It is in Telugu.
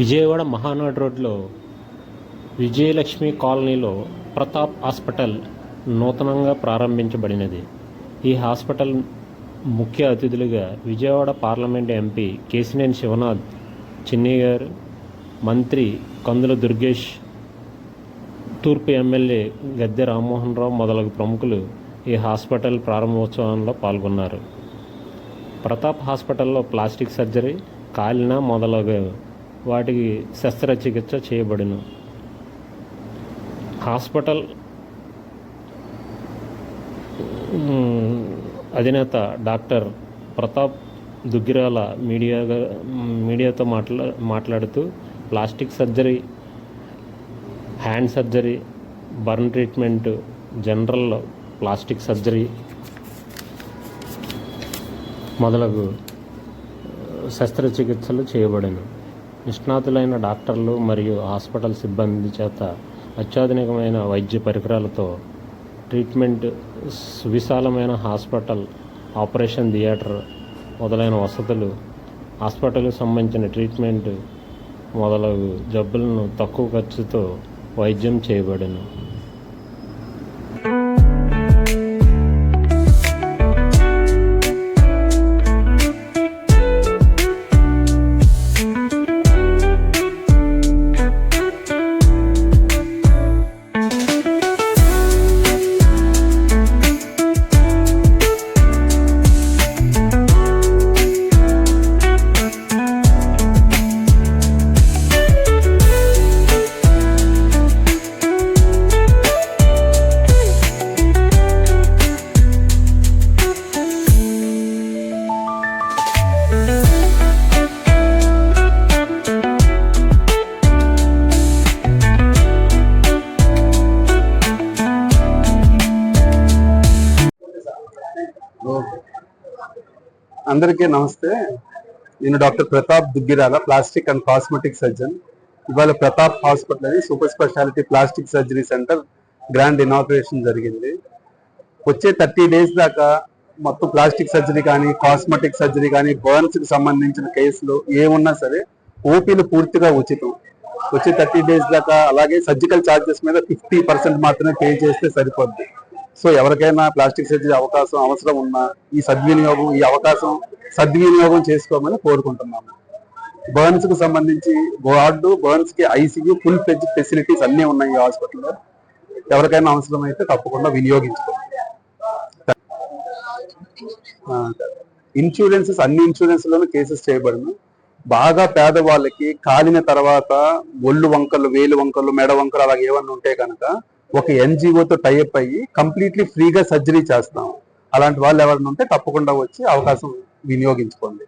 విజయవాడ మహానాడు రోడ్లో విజయలక్ష్మి కాలనీలో ప్రతాప్ హాస్పిటల్ నూతనంగా ప్రారంభించబడినది. ఈ హాస్పిటల్ ముఖ్య అతిథులుగా విజయవాడ పార్లమెంట్ ఎంపీ కేసినేని శివనాథ్ చిన్ని గారు మంత్రి కందుల దుర్గేష్ తూర్పు ఎమ్మెల్యే గద్దె రామ్మోహన్ రావు మొదలగు ప్రముఖులు ఈ హాస్పిటల్ ప్రారంభోత్సవంలో పాల్గొన్నారు. ప్రతాప్ హాస్పిటల్లో ప్లాస్టిక్ సర్జరీ కాలిన మొదలగు వాటికి శస్త్రచికిత్స చేయబడును. హాస్పిటల్ అధినేత డాక్టర్ ప్రతాప్ దుగ్గిరాల మీడియాగా మీడియాతో మాట్లా మాట్లాడుతూ plastic surgery hand surgery burn treatment general plastic surgery మొదలగు శస్త్రచికిత్సలు చేయబడను. నిష్ణాతులైన డాక్టర్లు మరియు హాస్పిటల్ సిబ్బంది చేత అత్యాధునికమైన వైద్య పరికరాలతో ట్రీట్మెంట్ సువిశాలమైన హాస్పిటల్ ఆపరేషన్ థియేటర్ మొదలైన వసతులు హాస్పిటల్కి సంబంధించిన ట్రీట్మెంట్ మొదలగు జబ్బులను తక్కువ ఖర్చుతో వైద్యం చేయబడను. అందరికీ నమస్తే. నేను doctor Pratap Duggirala plastic and cosmetic surgeon. ఇవాళ ప్రతాప్ హాస్పిటల్ అని super speciality plastic surgery centre grand inauguration జరిగింది. వచ్చే థర్టీ డేస్ దాకా మొత్తం ప్లాస్టిక్ సర్జరీ కానీ కాస్మెటిక్ సర్జరీ కానీ బర్న్స్కి సంబంధించిన కేసులు ఏమున్నా సరే ఓపీలు పూర్తిగా ఉచితం. వచ్చే థర్టీ డేస్ దాకా అలాగే సర్జికల్ ఛార్జెస్ మీద ఫిఫ్టీ పర్సెంట్ మాత్రమే పే చేస్తే సరిపోద్ది. సో ఎవరికైనా ప్లాస్టిక్ సర్జరీ అవకాశం అవసరం ఉన్నా ఈ సద్వినియోగం ఈ అవకాశం సద్వినియోగం చేసుకోమని కోరుకుంటున్నాము. బర్న్స్కు సంబంధించి వార్డు బర్న్స్కి ఐసీయూ ఫుల్ ఫ్లెజ్ ఫెసిలిటీస్ అన్ని ఉన్నాయి ఈ హాస్పిటల్లో. ఎవరికైనా అవసరం అయితే తప్పకుండా వినియోగించుకోండి. ఇన్సూరెన్సెస్ అన్ని ఇన్సూరెన్స్లోనూ కేసెస్ చేయబడును. బాగా పేదవాళ్ళకి కాలిన తర్వాత ఒళ్ళు వంకలు వేలు వంకలు మెడ వంకలు అలాగే ఏమన్నా ఉంటే కనుక ఒక ఎన్జిఓతో టైఅప్ అయ్యి కంప్లీట్లీ ఫ్రీగా సర్జరీ చేస్తాం. అలాంటి వాళ్ళు ఎవరైనా ఉంటే తప్పకుండా వచ్చి అవకాశం వినియోగించుకోండి.